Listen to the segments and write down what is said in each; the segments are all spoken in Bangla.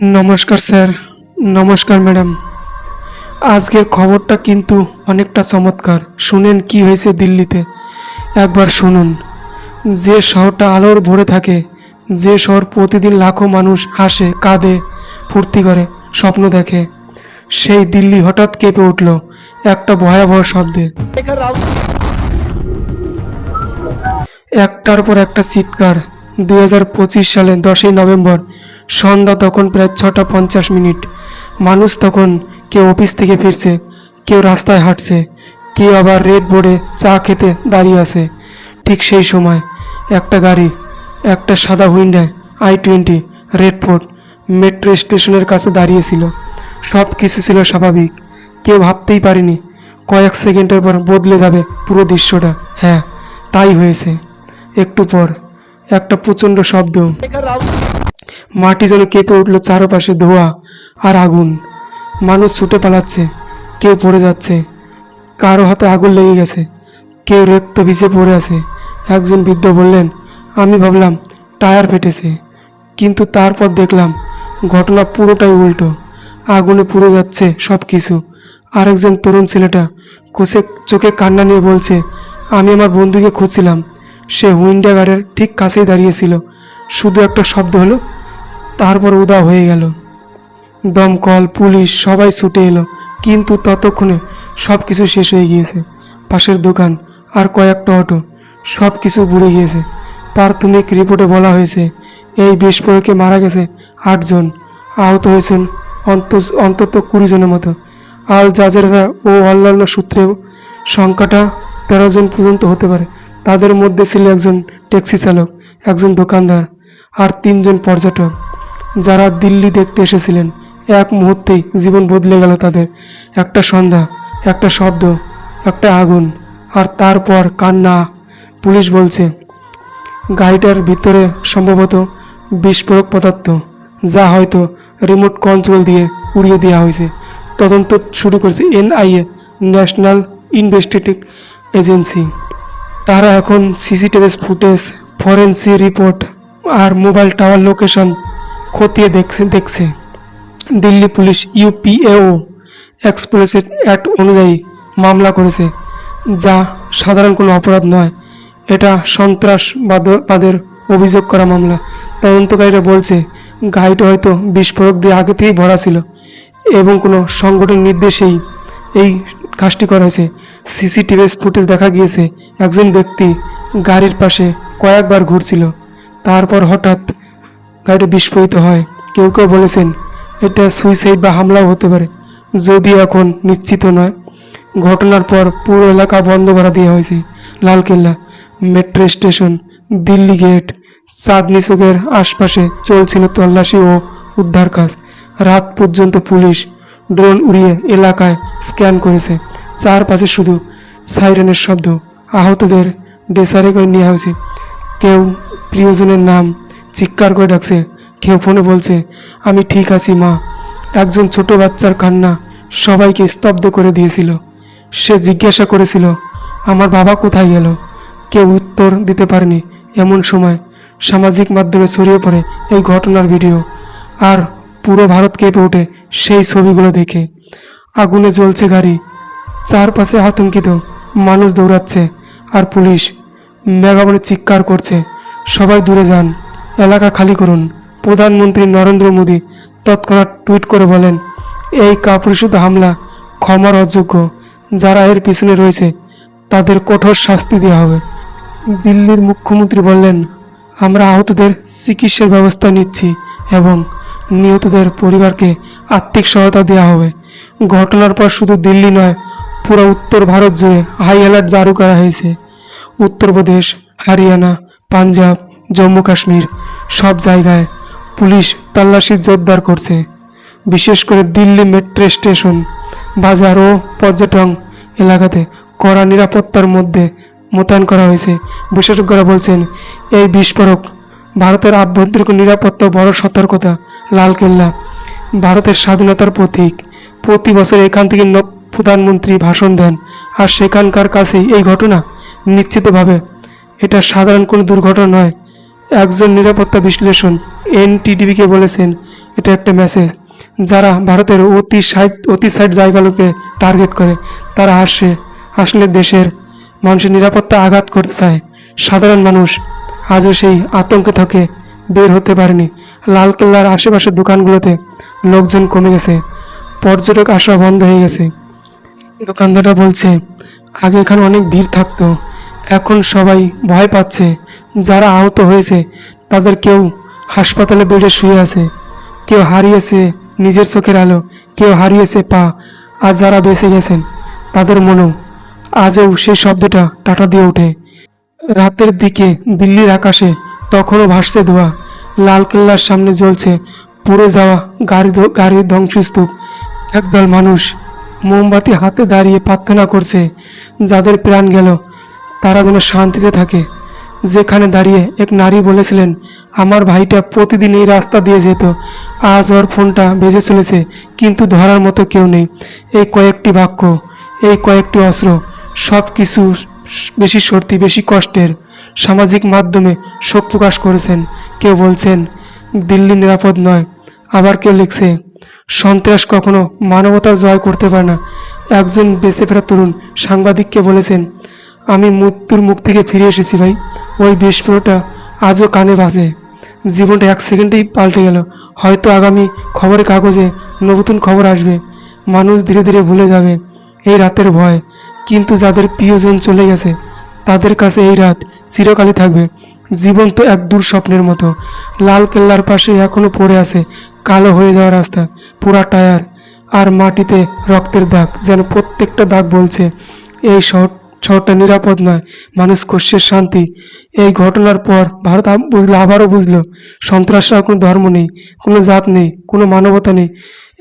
নমস্কার, স্যার। নমস্কার, ম্যাডাম। আজকের খবরটা কিন্তু অনেকটা চমৎকার। শুনেন কি হয়েছে দিল্লিতে। একবার শুনুন। যে শহরটা আলোর ভরে থাকে, যে শহর প্রতিদিন লাখো মানুষ হাসে, কাঁদে, ফুর্তি করে, স্বপ্ন দেখে, সেই দিল্লি হঠাৎ কেঁপে উঠল একটা ভয়াবহ শব্দে। একটার পর একটা চিৎকার দুই হাজার পঁচিশ সালে দশই নভেম্বর, সন্ধ্যা তখন প্রায় ছটা পঞ্চাশ মিনিট। মানুষ তখন কেউ অফিস থেকে ফিরছে, কেউ রাস্তায় হাঁটছে, কেউ আবার রেড বোর্ডে চা খেতে দাঁড়িয়ে আছে। ঠিক সেই সময় একটা গাড়ি, একটা সাদা Hyundai I twenty, Red Fort metro স্টেশনের কাছে দাঁড়িয়েছিল। সব কিছু ছিল স্বাভাবিক। কেউ ভাবতেই পারেনি, কয়েক সেকেন্ডের পর বদলে যাবে পুরো দৃশ্যটা। হ্যাঁ তাই হয়েছে। একটু পর একটা প্রচণ্ড শব্দ। মাটি যেন কেঁপে উঠল চারপাশে ধোয়া আর আগুন। মানুষ ছুটে পালাচ্ছে, কেউ পড়ে যাচ্ছে, কারও হাতে আগুন লেগে গেছে, কেউ রক্ত ভিজে পড়ে আছে। একজন বৃদ্ধ বললেন, আমি ভাবলাম, টায়ার ফেটেছে, কিন্তু তারপর দেখলাম, ঘটনা পুরোটাই উল্টো। আগুনে পুড়ে যাচ্ছে সব কিছু আরেকজন তরুণ ছেলেটা কোষে চোখে কান্না নিয়ে বলছে, আমি আমার বন্ধুকে খুঁজছিলাম সে হুইন্ডা গার্ডের ঠিক কাছেই দাঁড়িয়েছিল শুধু একটা শব্দ হলো, তারপর উদা হয়ে গেল। দমকল, পুলিশ, সবাই ছুটে এলো, কিন্তু ততক্ষণে সব কিছু শেষ হয়ে গিয়েছে। পাশের দোকান আর কয়েকটা অটো সব কিছু বুড়ে গিয়েছে। প্রাথমিক রিপোর্টে বলা হয়েছে, এই বিস্ফোরকে মারা গেছে আটজন। আহত হয়েছেন অন্ত অন্তত কুড়ি জনের মতো। আল জাজেরা ও অন্যান্য সূত্রেও সংখ্যাটা তেরো জন পর্যন্ত হতে পারে। তাদের মধ্যে ছিল একজন ট্যাক্সি চালক, একজন দোকানদার আর তিনজন পর্যটক যারা দিল্লি দেখতে এসেছিলেন। এক মুহূর্তেই জীবন বদলে গেল তাদের। একটা সন্ধ্যা, একটা শব্দ, একটা আগুন আর তারপর কান্না। পুলিশ বলছে, গাড়িটার ভিতরে সম্ভবত বিস্ফোরক পদার্থ, যা হয়তো রিমোট কন্ট্রোল দিয়ে উড়িয়ে দেওয়া হয়েছে। তদন্ত শুরু করেছে এনআইএ, ন্যাশনাল ইনভেস্টিগেটিভ এজেন্সি। তারা এখন সিসিটিভি ফুটেজ ফরেন্সি রিপোর্ট আর মোবাইল টাওয়ার লোকেশন খতিয়ে দেখছে দেখছে। দিল্লি পুলিশ ইউপিএও এক্সপ্লোসিভ অ্যাক্ট অনুযায়ী মামলা করেছে, যা সাধারণ কোনো অপরাধ নয়। এটা সন্ত্রাসবাদের অভিযোগ করা মামলা। তদন্তকারীরা বলছে, গাড়িটা হয়তো বিস্ফোরক দিয়ে আগে থেকেই ভরা ছিল এবং কোনো সংগঠন নির্দেশেই এই কাজটি করা হয়েছে। সিসিটিভি ফুটেজ দেখা গিয়েছে, একজন ব্যক্তি গাড়ির পাশে কয়েকবার ঘুরছিল। তারপর হঠাৎ গাড়িটা বিস্ফোরিত হয়। কেউ কেউ বলেছেন, এটা সুইসাইড বা হামলাও হতে পারে। যদি এখন নিশ্চিত নয়। ঘটনার পর পুরো এলাকা বন্ধ করা দেওয়া হয়েছে। Lal Qila metro station, Delhi gate Chandni চৌকের আশপাশে চলছিল তল্লাশি ও উদ্ধার কাজ রাত পর্যন্ত পুলিশ ড্রোন উড়িয়ে এলাকায় স্ক্যান করেছে। চারপাশে শুধু সাইরেনের শব্দ। আহতদের ডেসারে করে নেওয়া হয়েছে। কেউ প্রিয়জনের নাম চিৎকার করে ডাকছে। কেউ ফোনে বলছে, আমি ঠিক আছি, মা। একজন ছোট বাচ্চার কান্না সবাইকে স্তব্ধ করে দিয়েছিল। সে জিজ্ঞাসা করেছিল, আমার বাবা কোথায় গেল? কেউ উত্তর দিতে পারেনি। এমন সময় সামাজিক মাধ্যমে ছড়িয়ে পড়ে এই ঘটনার ভিডিও। আর পুরো ভারত কেঁপে ওঠে সেই ছবিগুলো দেখে। আগুনে জ্বলছে গাড়ি, চারপাশে আতঙ্কিত মানুষ দৌড়াচ্ছে আর পুলিশ মেগাবনে চিৎকার করছে। সবাই দূরে যান, এলাকা খালি করুন, প্রধানমন্ত্রী নরেন্দ্র মোদী তৎক্ষণাৎ টুইট করে বলেন, এই কাপুরুষিত হামলা ক্ষমার অযোগ্য। যারা এর পিছনে রয়েছে, তাদের কঠোর শাস্তি দেওয়া হবে। দিল্লির মুখ্যমন্ত্রী বললেন, আমরা আহতদের চিকিৎসার ব্যবস্থা নিচ্ছি এবং নিহতদের পরিবারকে আর্থিক সহায়তা দেওয়া হবে। ঘটনার পর শুধু দিল্লি নয়, পুরো উত্তর ভারত জুড়ে হাই অ্যালার্ট জারি করা হয়েছে। উত্তরপ্রদেশ, হরিয়ানা, পাঞ্জাব, জম্মু কাশ্মীর সব জায়গায় পুলিশ তল্লাশি জোরদার করছে। বিশেষ করে দিল্লি মেট্রো স্টেশন বাজার ও পর্যটন এলাকাতে কড়া নিরাপত্তার মধ্যে মোতায়েন করা হয়েছে। বিশেষজ্ঞরা বলছেন, এই বিস্ফোরক ভারতের আভ্যন্তরীণ নিরাপত্তা বড় সতর্কতা লালকেল্লা, ভারতের স্বাধীনতার প্রতীক। প্রতি বছর এখান থেকে প্রধানমন্ত্রী ভাষণ দেন আর সেখানকার কাছেই এই ঘটনা নিশ্চিতভাবে। এটা সাধারণ কোনো দুর্ঘটনা নয়। একজন নিরাপত্তা বিশ্লেষণ এনটিডিবিকে বলেছেন, এটা একটা মেসেজ যারা ভারতের অতি সাইড অতি সাইড জায়গাগুলোকে টার্গেট করে, তারা আসে, আসলে দেশের মানুষের নিরাপত্তা আঘাত করতে চায়। সাধারণ মানুষ আজও সেই আতঙ্কে থেকে। বের হতে পারেনি। লালকেল্লার আশেপাশের দোকানগুলোতে লোকজন কমে গেছে। পর্যটক আসা বন্ধ হয়ে গেছে। দোকানদাররা বলছে, আগে এখানে অনেক ভিড় থাকতো। এখন সবাই ভয় পাচ্ছে। যারা আহত হয়েছে, তাদের কেউ হাসপাতালে বেডে শুয়ে আছে। কেউ হারিয়েছে নিজের চোখের আলো, কেউ হারিয়েছে পা। আর যারা বেঁচে গেছেন, তাদের মনেও আজও সেই শব্দটা টাটা দিয়ে ওঠে। রাতের দিকে দিল্লির আকাশে তখনও ভাসছে ধোয়া। লালকেল্লার সামনে জ্বলছে পুড়ে যাওয়া গাড়ি গাড়ির ধ্বংসস্তূপ। একদল মানুষ মোমবাতি হাতে দাঁড়িয়ে প্রার্থনা করছে, যাদের প্রাণ গেল, তারা যেন শান্তিতে থাকে। যেখানে দাঁড়িয়ে এক নারী বলেছিলেন, আমার ভাইটা প্রতিদিন এই রাস্তা দিয়ে যেত, আজ ওর ফোনটা বেজে চলেছে, কিন্তু ধরার মতো কেউ নেই। এই কয়েকটি বাক্য, এই কয়েকটি অস্ত্র সব কিছু বেশি সত্যি বেশি কষ্টের। সামাজিক মাধ্যমে শোক প্রকাশ করেছেন। কেউ বলছেন, দিল্লি নিরাপদ নয়। আবার কেউ লিখছে, সন্ত্রাস কখনো মানবতার জয় করতে পারে না। একজন বেঁচে ফেরা তরুণ সাংবাদিককে বলেছেন, আমি মৃত্যুর মুখ থেকে ফিরে এসেছি ভাই। ওই বিস্ফোরণটা আজও কানে বাজে। জীবনটা এক সেকেন্ডেই পাল্টে গেল। হয়তো আগামী খবরের কাগজে নতুন খবর আসবে। মানুষ ধীরে ধীরে ভুলে যাবে এই রাতের ভয়। কিন্তু যাদের প্রিয়জন চলে গেছে তাদের কাছে এই রাত চিরকালই থাকবে। জীবন তো এক দূর স্বপ্নের মতো। লাল কেল্লার পাশে এখনও পড়ে আছে কালো হয়ে যাওয়া রাস্তা, পুরা টায়ার আর মাটিতে রক্তের দাগ যেন প্রত্যেকটা দাগ বলছে, এই শহর শহরটা নিরাপদ নয়, মানুষ কষ্টের শান্তি। এই ঘটনার পর ভারত বুঝলো, আবারও বুঝলো, সন্ত্রাসের কোনো ধর্ম নেই, কোনো জাত নেই, কোনো মানবতা নেই,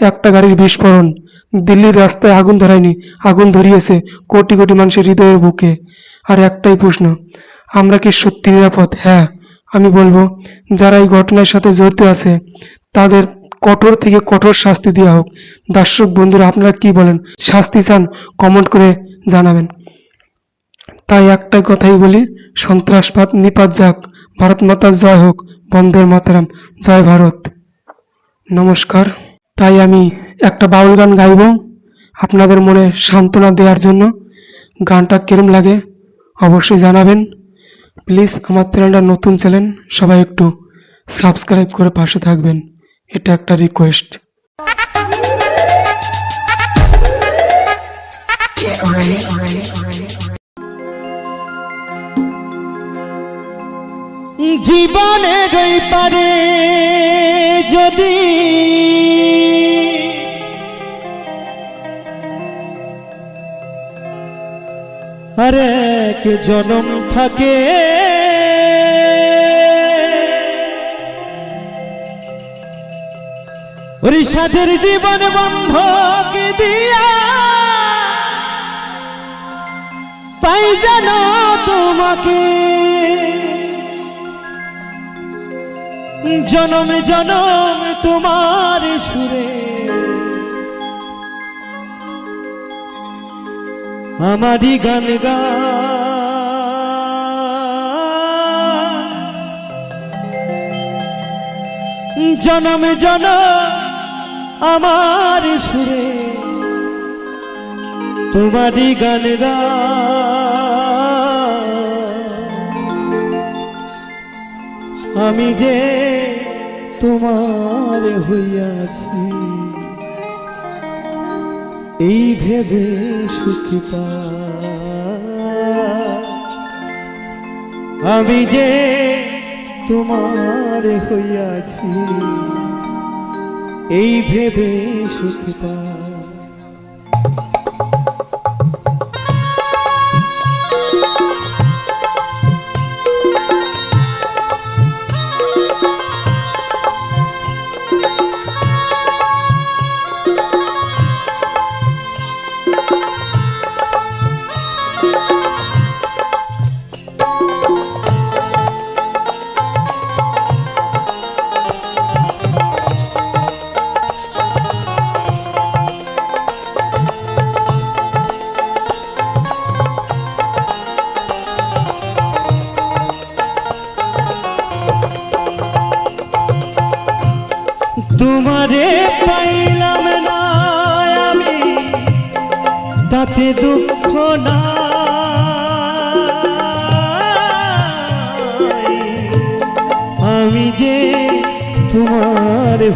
একটা গাড়ির বিস্ফোরণ। দিল্লির রাস্তায় আগুন ধরায়নি, আগুন ধরিয়েছে কোটি কোটি মানুষের হৃদয়ের বুকে। আর একটাই প্রশ্ন, আমরা কি সত্যি নিরাপদ? হ্যাঁ আমি বলব, যারা এই ঘটনার সাথে জড়িত আছে, তাদের কঠোর থেকে কঠোর শাস্তি দেওয়া হোক। দর্শক বন্ধুরা, আপনারা কি বলেন? শাস্তি চান, কমেন্ট করে জানাবেন। তাই একটাই কথাই বলি, সন্ত্রাসবাদ নিপাত যাক, ভারত মাতার জয় হোক, বন্দের মাতারাম জয় ভারত। নমস্কার। তাই আমি একটা বাউল গান গাইব আপনাদের মনে সান্ত্বনা দেওয়ার জন্য। গানটা কিরম লাগে অবশ্যই জানাবেন। প্লিজ আমার চ্যানেলটা নতুন চ্যানেল সবাই একটু সাবস্ক্রাইব করে পাশে থাকবেন। এটা একটা রিকোয়েস্ট জীবনের ওই পারে আরেক জনম থাকে। সাধের জীবন বন্ধক দিয়া পাই জানো তোমাকে। জনম জনম তোমার সুরে। আমারই গান গা জনম জনম আমার সুরে তোমারই গান আমি যে তোমার হইয়াছি, এই ভেবে সুখ পাই। আমি যে তোমার হইয়াছি এই ভেবে সুখ পাই।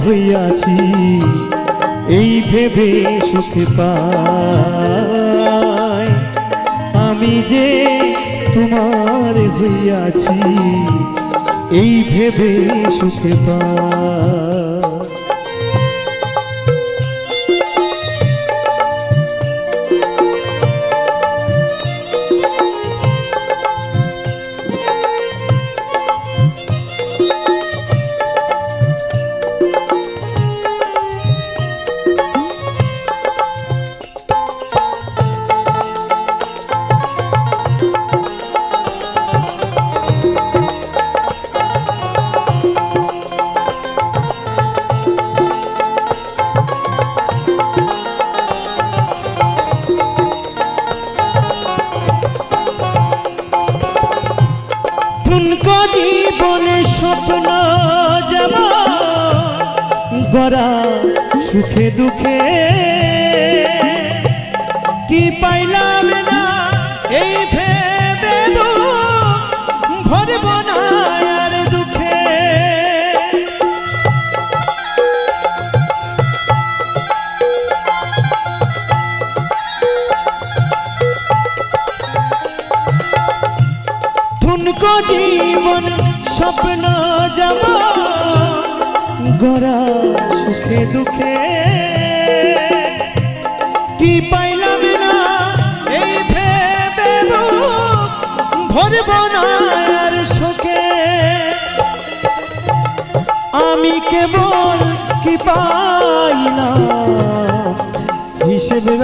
হইয়াছি এই ভেবে সুখে পাই। আমি যে তোমার হইয়াছি এই ভেবে সুখে পাই।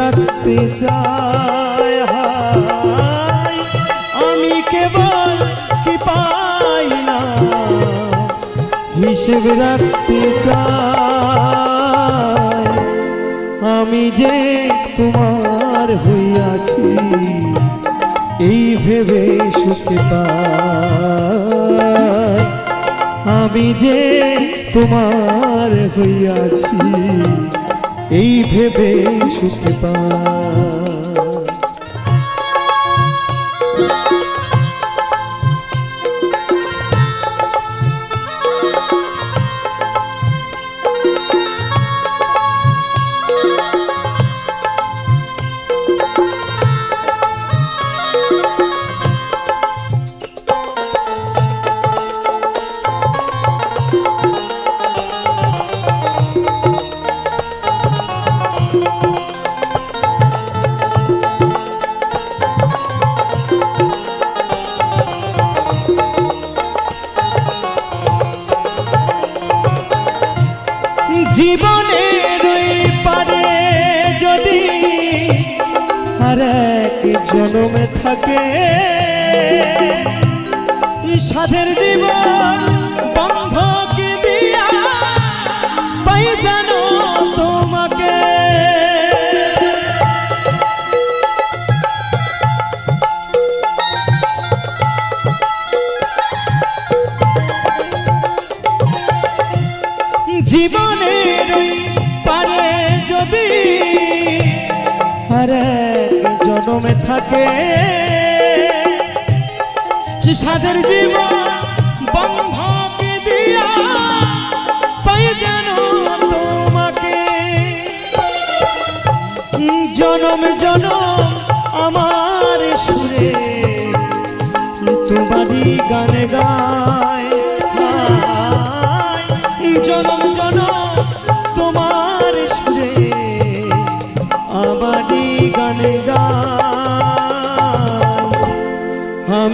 রাখতে চাই। আমি কেবল কি পাই না হিসেবে রাখতে চাই, আমি যে তোমার হইয়াছি, এই ভেবে সুখে আমি যে তোমার হইয়াছি এই ভেবে সুখে পাই আর এক জনমে থাকে। সাধের জীবন জানো তোমাকে। জীবনের পারে যদি আর জনমে থাকে। সাদের জীবন বন্ধকে দিয়া পাই যেন তোমাকে। জনম জনম আমার সুরে, তোমারই গান গায়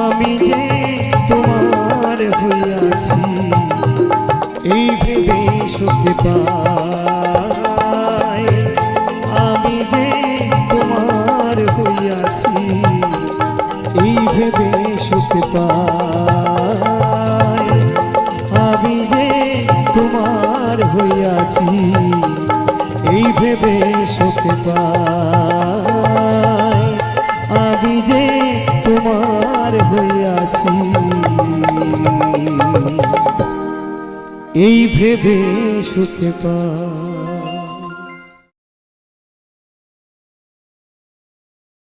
আমি যে তোমার হইয়াছি, এই ভেবে সুখে পায় আমি যে তোমার হইয়াছি, এই ভেবে সুখে পায় আমি যে তোমার হইয়াছি, এই ভেবে সুখে পায় এই ভেবে সুখে পাই